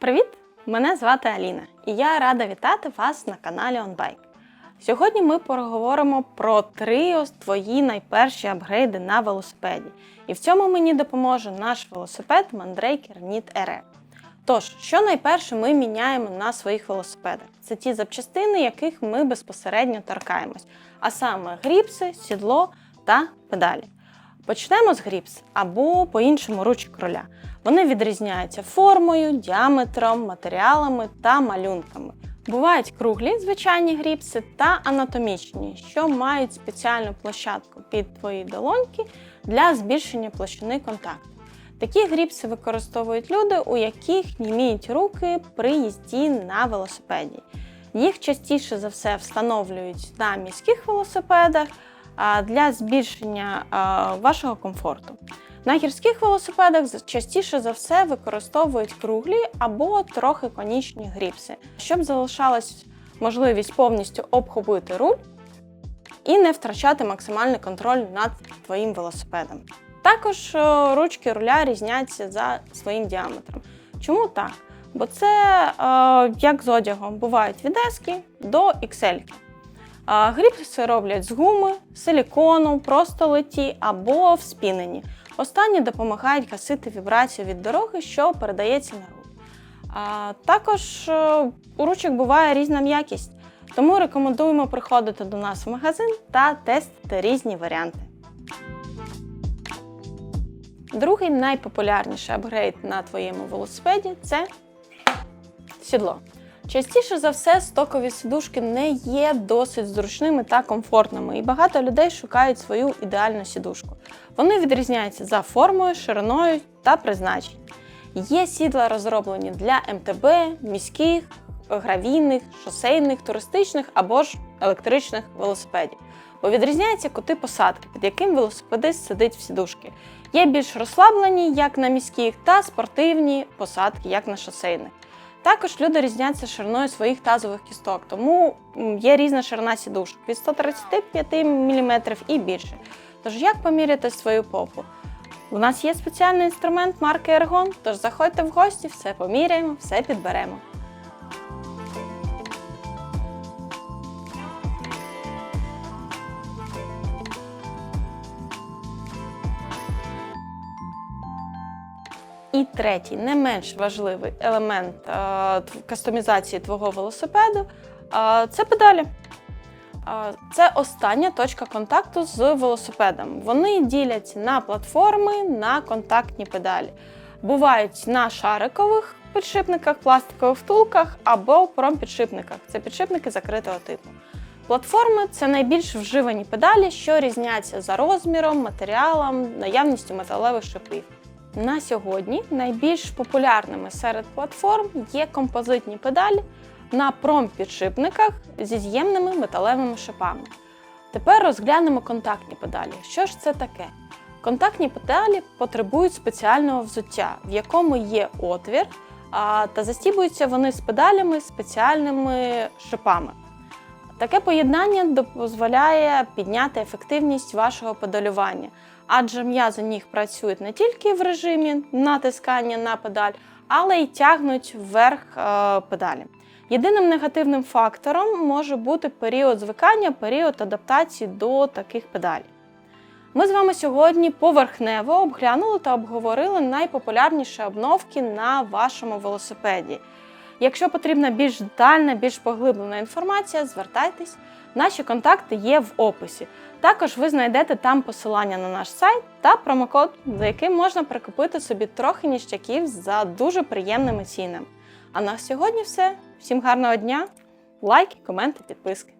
Привіт! Мене звати Аліна, і я рада вітати вас на каналі OnBike. Сьогодні ми поговоримо про три твої найперші апгрейди на велосипеді. І в цьому мені допоможе наш велосипед Mandrake Nit RE. Тож, що найперше ми міняємо на своїх велосипедах? Це ті запчастини, яких ми безпосередньо торкаємось, а саме гріпси, сідло та педалі. Почнемо з гріпс або по-іншому ручок кроля. Вони відрізняються формою, діаметром, матеріалами та малюнками. Бувають круглі звичайні гріпси та анатомічні, що мають спеціальну площадку під твої долоньки для збільшення площини контакту. Такі гріпси використовують люди, у яких німіють руки при їзді на велосипеді. Їх частіше за все встановлюють на міських велосипедах для збільшення вашого комфорту. На гірських велосипедах частіше за все використовують круглі або трохи конічні гріпси, щоб залишалась можливість повністю обхопити руль і не втрачати максимальний контроль над твоїм велосипедом. Також ручки руля різняться за своїм діаметром. Чому так? Бо це як з одягом, бувають від S до XL. Гріпси роблять з гуми, силікону, просто литі або вспінені. Останні допомагають гасити вібрацію від дороги, що передається на руль. А, також е, у ручок буває різна м'якість, тому рекомендуємо приходити до нас в магазин та тестити різні варіанти. Другий найпопулярніший апгрейд на твоєму велосипеді це сідло. Частіше за все, стокові сідушки не є досить зручними та комфортними, і багато людей шукають свою ідеальну сідушку. Вони відрізняються за формою, шириною та призначенням. Є сідла розроблені для МТБ, міських, гравійних, шосейних, туристичних або ж електричних велосипедів. Бо відрізняються кути посадки, під яким велосипедист сидить в сідушки. Є більш розслаблені, як на міських, та спортивні посадки, як на шосейних. Також люди різняться шириною своїх тазових кісток, тому є різна ширина сідушок від 135 мм і більше. Тож як поміряти свою попу? У нас є спеціальний інструмент марки Ergon, тож заходьте в гості, все поміряємо, все підберемо. І третій, не менш важливий елемент е, кастомізації твого велосипеду е, це педалі. Е, Це остання точка контакту з велосипедом. Вони діляться на платформи, на контактні педалі. Бувають на шарикових підшипниках, пластикових втулках або промпідшипниках. Це підшипники закритого типу. Платформи це найбільш вживані педалі, що різняться за розміром, матеріалом, наявністю металевих шипів. На сьогодні найбільш популярними серед платформ є композитні педалі на промпідшипниках зі з'ємними металевими шипами. Тепер розглянемо контактні педалі. Що ж це таке? Контактні педалі потребують спеціального взуття, в якому є отвір, та застібуються вони з педалями спеціальними шипами. Таке поєднання дозволяє підняти ефективність вашого педалювання, адже м'язи ніг працюють не тільки в режимі натискання на педаль, але й тягнуть вверх е, педалі. Єдиним негативним фактором може бути період звикання, період адаптації до таких педалей. Ми з вами сьогодні поверхнево обглянули та обговорили найпопулярніші обновки на вашому велосипеді. Якщо потрібна більш детальна, більш поглиблена інформація, звертайтесь. Наші контакти є в описі. Також ви знайдете там посилання на наш сайт та промокод, за яким можна прикупити собі трохи ніщаків за дуже приємними цінами. А на сьогодні все. Всім гарного дня, лайки, коменти, підписки.